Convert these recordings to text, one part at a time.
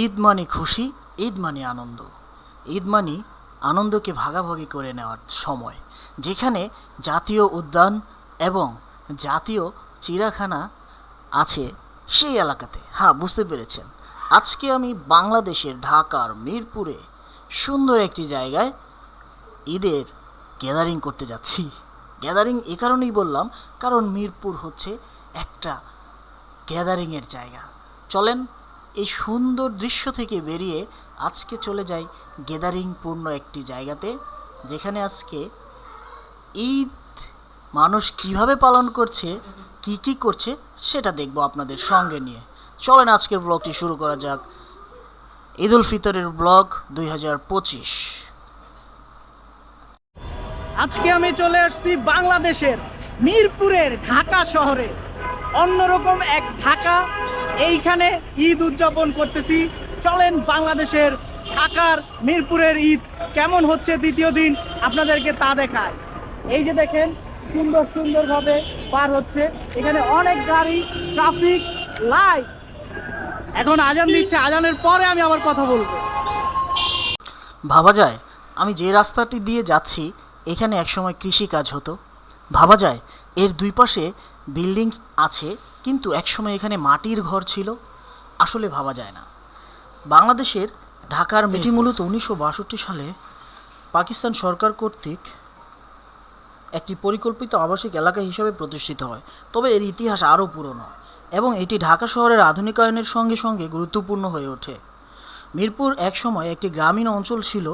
ঈদ মানে খুশি, ঈদ মানে আনন্দ। ঈদ মানে আনন্দকে ভাগাভাগি করে নেওয়ার সময়, যেখানে জাতীয় উদ্যান এবং জাতীয় চিড়াখানা আছে সেই এলাকাতে। হ্যাঁ বুঝতে পেরেছেন। আজকে আমি বাংলাদেশের ঢাকার মিরপুরে সুন্দর একটি জায়গায় ঈদের গ্যাদারিং করতে যাচ্ছি। গ্যাদারিং এ কারণেই বললাম, কারণ মিরপুর হচ্ছে একটা গ্যাদারিংয়ের জায়গা। চলেন এই সুন্দর দৃশ্য থেকে বেরিয়ে আজকে চলে যাই গ্যাদারিং পূর্ণ একটি জায়গাতে, যেখানে আজকে ঈদ মানুষ কীভাবে পালন করছে, কি কি করছে, সেটা দেখব আপনাদের সঙ্গে নিয়ে। চলেন আজকের ব্লগটি শুরু করা যাক। ঈদ উল ফিতরের ব্লগ দুই হাজার পঁচিশ। আজকে আমি চলে আসছি বাংলাদেশের মিরপুরের ঢাকা শহরে। অন্যরকম এক ঢাকা। এইখানে ঈদ উদযাপন করতেছি। চলেন বাংলাদেশের ঢাকার মিরপুরের ঈদ কেমন হচ্ছে দ্বিতীয় দিন আপনাদেরকে তা দেখায়। এই যে দেখেন, সুন্দর সুন্দরভাবে পার হচ্ছে। এখানে অনেক গাড়ি, ট্রাফিক, লাইট। এখন আজান দিচ্ছে। আজানের পরে আমি আবার কথা বলব। ভাবা যায়, আমি যে রাস্তাটি দিয়ে যাচ্ছি, এখানে একসময় কৃষি কাজ হতো। ভাবা যায় এর দুই পাশে বিল্ডিং আছে কিন্তু একসময় এখানে মাটির ঘর ছিল আসলে ভাবা যায় না। বাংলাদেশের ঢাকার মেটি মূলত উনিশশো বাষট্টি সালে পাকিস্তান সরকার কর্তৃক একটি পরিকল্পিত আবাসিক এলাকা হিসেবে প্রতিষ্ঠিত হয়। তবে এর ইতিহাস আরও পুরনো এবং এটি ঢাকা শহরের আধুনিকায়নের সঙ্গে সঙ্গে গুরুত্বপূর্ণ হয়ে ওঠে। মিরপুর একসময় একটি গ্রামীণ অঞ্চল ছিল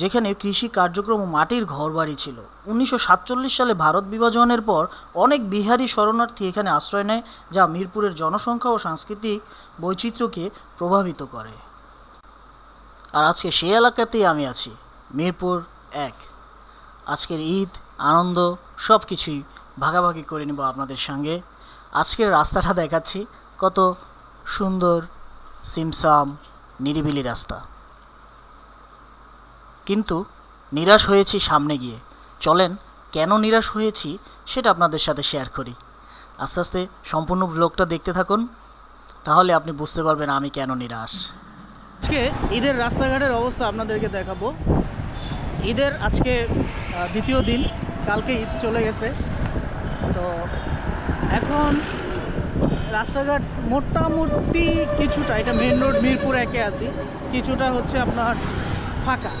যেখানে কৃষি কার্যক্রম ও মাটির ঘরবাড়ি ছিল। উনিশশো সাতচল্লিশ সালে ভারত বিভাজনের পর অনেক বিহারি শরণার্থী এখানে আশ্রয় নেয়, যা মিরপুরের জনসংখ্যা ও সাংস্কৃতিক বৈচিত্র্যকে প্রভাবিত করে। আর আজকে সেই এলাকাতেই আমি আছি, মিরপুর এক। আজকের ঈদ, আনন্দ সব কিছুই ভাগাভাগি করে নেব আপনাদের সঙ্গে। আজকের রাস্তাটা দেখাচ্ছি, কত সুন্দর, সিমসাম, নিরিবিলি রাস্তা। কিন্তু নিরাশ হয়েছি সামনে গিয়ে। চলেন, কেন নিরাশ হয়েছি সেটা আপনাদের সাথে শেয়ার করি। আস্তে আস্তে সম্পূর্ণ ব্লগটা দেখতে থাকুন, তাহলে আপনি বুঝতে পারবেন আমি কেন নিরাশ। আজকে ঈদের রাস্তাঘাটের অবস্থা আপনাদেরকে দেখাবো। ঈদের আজকে দ্বিতীয় দিন, কালকে ঈদ চলে গেছে। তো এখন রাস্তাঘাট মোটামুটি কিছুটা, এটা মেন রোড মিরপুর একে আছি। কিছুটা হচ্ছে আপনার ফাঁকা।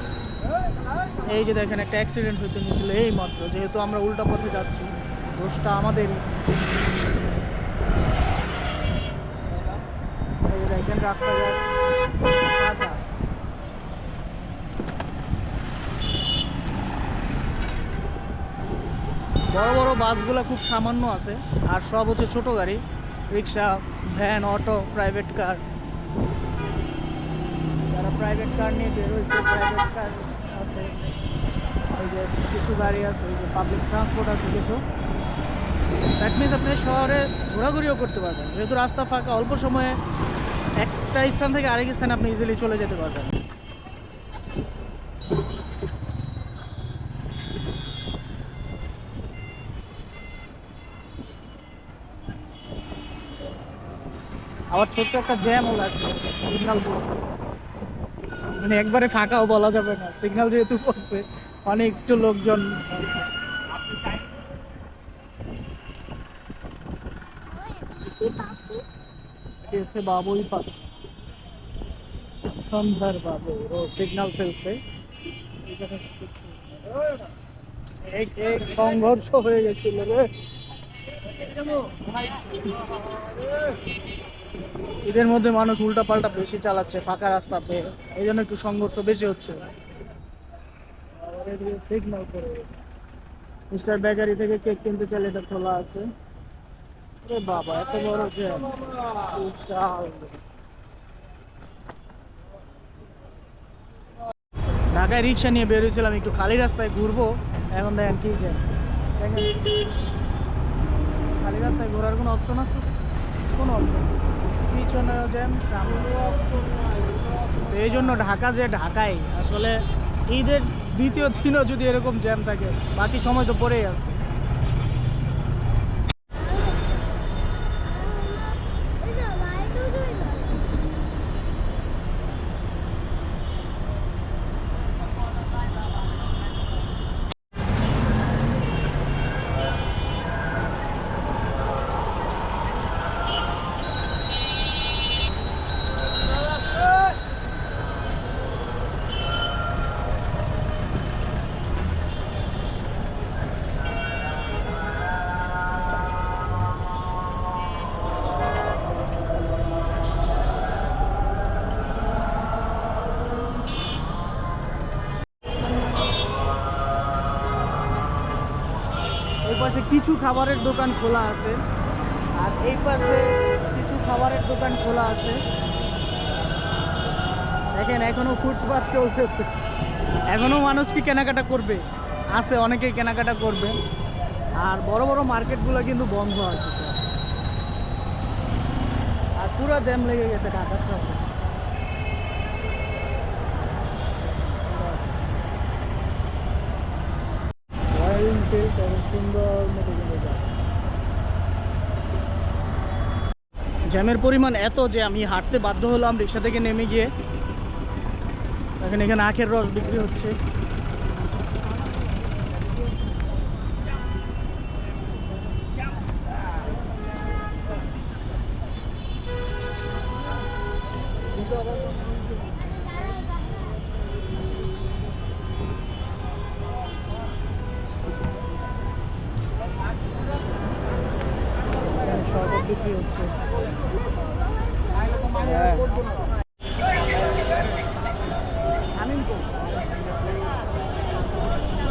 এই যে দেখেন, একটা অ্যাক্সিডেন্ট হইতে নিয়েছিল এই মাত্র যেহেতু আমরা উল্টা পথে যাচ্ছি, দোষটা আমাদেরই। দেখেন বড় বড় বাসগুলো খুব সামান্য আছে, আর সব হচ্ছে ছোট গাড়ি, rickshaw, van, auto private car যারা প্রাইভেট কার নিয়ে বের হয়েছে প্রাইভেট কার এই যে কিছু গাড়ি আছে, এই যে পাবলিক ট্রান্সপোর্ট আছে কিছু। দ্যাট মিনস আপনি শহরে ঘোরাঘুরিও করতে পারবেন। যেহেতু রাস্তা ফাঁকা, অল্প সময়ে একটা স্থান থেকে আরেক স্থানে আপনি ইজিলি চলে যেতে পারবেন। আবার ছোট্ট একটা জ্যামও লাগছে সিগন্যাল পড়ছে। মানে একবারে ফাঁকাও বলা যাবে না সিগন্যাল যেহেতু পড়ছে। অনেক একটু লোকজন বাবুই পার্ক সন্ধ্যার বাবু, ও সিগন্যাল ফেলছে। এই সংঘর্ষ হয়ে গেছিল রে। এদের মধ্যে মানুষ উল্টা পাল্টা বেশি চালাচ্ছে, ফাঁকা রাস্তা পেয়ে। এই জন্য একটু সংঘর্ষ বেশি হচ্ছে। সিগন্যাল করে মিস্টার বেকারি থেকে কেক কিনতে চাইলে এটা খোলা আছে। আরে বাবা, এত বড় জ্যাম ঢাকায় রিক্সা নিয়ে বেরিয়েছিলাম একটু খালি রাস্তায় ঘুরবো। এখন দেখেন কি দেখেন। খালি রাস্তায় ঘোরার কোনো অপশন আছে? কোনো অপশন পিছনে জ্যাম সামনে। তো এই জন্য ঢাকা যে ঢাকায় আসলে ঈদের দ্বিতীয় দিনও যদি এরকম জ্যাম থাকে বাকি সময় তো পরেই আছে। পাশে কিছু খাবারের দোকান খোলা আছে। আর এই পাশে কিছু খাবারের দোকান খোলা আছে। দেখেন, এখনও ফুটপাত চলতেছে। এখনও মানুষ কি কেনাকাটা করবে? আছে, অনেকেই কেনাকাটা করবে। আর বড় বড় মার্কেটগুলো কিন্তু বন্ধ আছে। আর পুরো জ্যাম লেগে গেছে ঢাকা শহরে। সুন্দর মতো কিন্তু। জ্যামের পরিমাণ এত যে আমি হাঁটতে বাধ্য হলাম রিক্সা থেকে নেমে গিয়ে এখন এখানে আখের রস বিক্রি হচ্ছে বিক্রি হচ্ছে।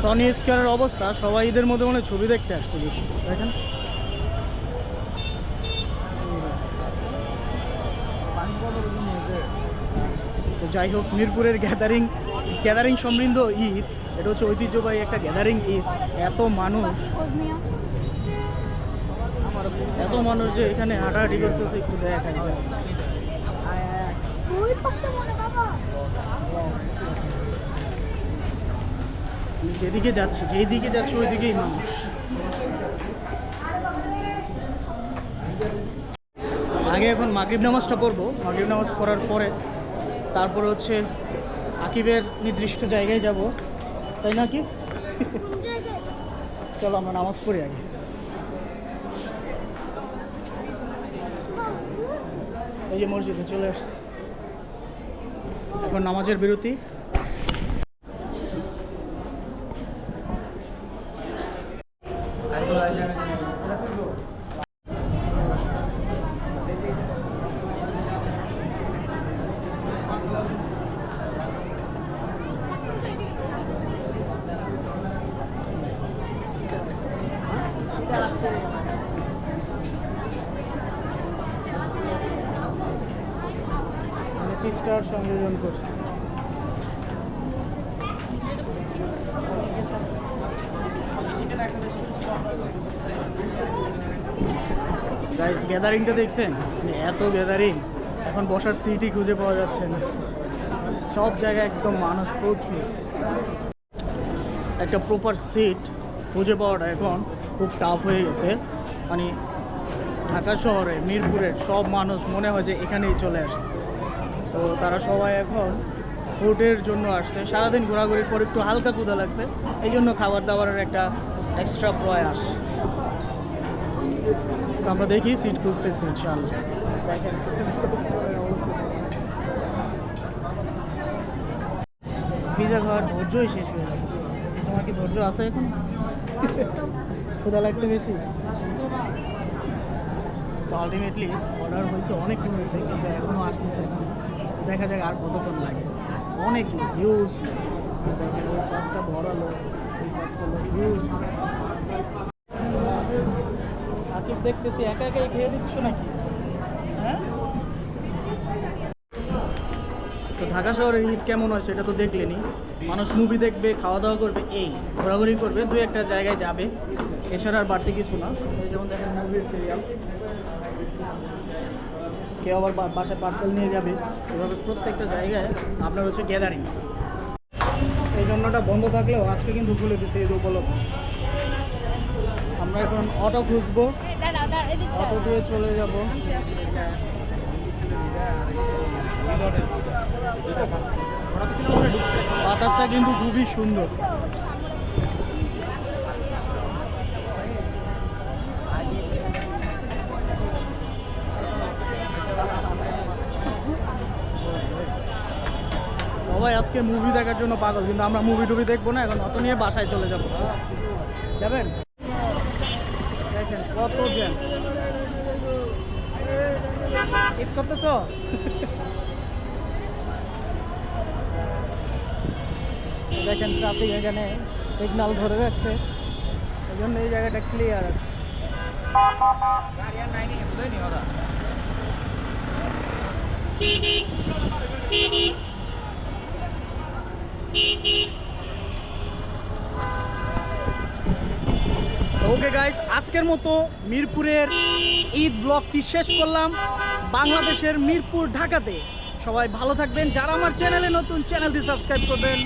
সনি স্কোয়ারের অবস্থা, সবাই ঈদের মধ্যে মনে ছবি দেখতে আসছে বেশি। দেখেন। যাই হোক, মিরপুরের গ্যাদারিং গ্যাদারিং সমৃদ্ধ ঈদ, এটা হচ্ছে ঐতিহ্যবাহী একটা গ্যাদারিং ঈদ। এত মানুষ। এত মানুষ যে এখানে হাঁটাহাঁটি করতেছে, একটু just। যেদিকে যাচ্ছি যেই দিকে যাচ্ছি ওই দিকেই মানুষ। আগে এখন মাগরিব নামাজটা পড়ব। মাগরিব নামাজ পড়ার পরে তারপরে হচ্ছে আকিবের নির্দিষ্ট জায়গায় যাব। তাই না কি চলো আমরা নামাজ পড়ি আগে। এই যে মসজিদে চলে আসছে। এখন নামাজের বিরতি। স্টার সংযোজন করছে। গাইস গ্যাদারিংটা দেখছেন? মানে এত গ্যাদারিং এখন বসার সিটই খুঁজে পাওয়া যাচ্ছে না। সব জায়গায় একদম মানুষ প্রচুর। একটা প্রপার সিট খুঁজে পাওয়াটা এখন খুব টাফ হয়ে গেছে। মানে ঢাকা শহরে, মিরপুরের সব মানুষ মনে হয় যে এখানেই চলে আসছে। তো তারা সবাই এখন ফুডের জন্য আসছে। সারাদিন ঘোরাঘুরির পর একটু হালকা ক্ষুধা লাগছে, এই জন্য খাবার দাবারের একটা এক্সট্রা প্রয়াস। আমরা দেখি সিট খুঁজতেছি ইনশাল্লাহ পিজা খাওয়ার ধৈর্যই শেষ হয়ে যাচ্ছে। তোমার কি ধৈর্য আছে এখন? ক্ষুধা লাগছে বেশি? তো আলটিমেটলি অর্ডার হয়েছে অনেক হয়েছে, কিন্তু এখনও আসতেছে না। দেখা যাক আর কতক্ষণ লাগে। অনেক লোক হিউজ দেখেন ওই পাঁচটা ভরা লোক ওই পাঁচটা লোক হিউজ আকিব দেখতেছি একা একাই খেয়ে দিচ্ছ নাকি? হ্যাঁ? তো ঢাকা শহরের ঈদ কেমন হয় সেটা তো দেখলেনি। মানুষ মুভি দেখবে খাওয়া দাওয়া করবে এই ঘোরাঘুরি করবে দু একটা জায়গায় যাবে। এছাড়া আর বাড়তি কিছু না। এই যেমন দেখেন মুভির সিরিয়াল কেউ আবার বাসায় পার্সেল নিয়ে যাবে। এভাবে প্রত্যেকটা জায়গায় আপনার হচ্ছে গ্যাদারিং এই জন্যটা বন্ধ থাকলেও আজকে কিন্তু খুলে দিচ্ছে ঈদ উপলক্ষে। আমরা এখন অটো খুঁজবো। অটো দিয়ে চলে যাব। বাতাসটা কিন্তু খুবই সুন্দর। আজকে মুভি দেখার জন্য পাগল, কিন্তু আমরা মুভি টুভি দেখব না, এখন অত নিয়ে বাসায় চলে যাব। যাবেন? দেখেন কত দেখেন ট্রাফিক এখানে সিগনাল ধরে রাখছে। এই জন্য এই জায়গাটা ক্লিয়ার আছে। ওকে গাইস আজকের মতো মিরপুরের ঈদ ব্লগটি শেষ করলাম। বাংলাদেশের মিরপুর, ঢাকাতে। সবাই ভালো থাকবেন। যারা আমার চ্যানেলে নতুন চ্যানেলটি সাবস্ক্রাইব করবেন।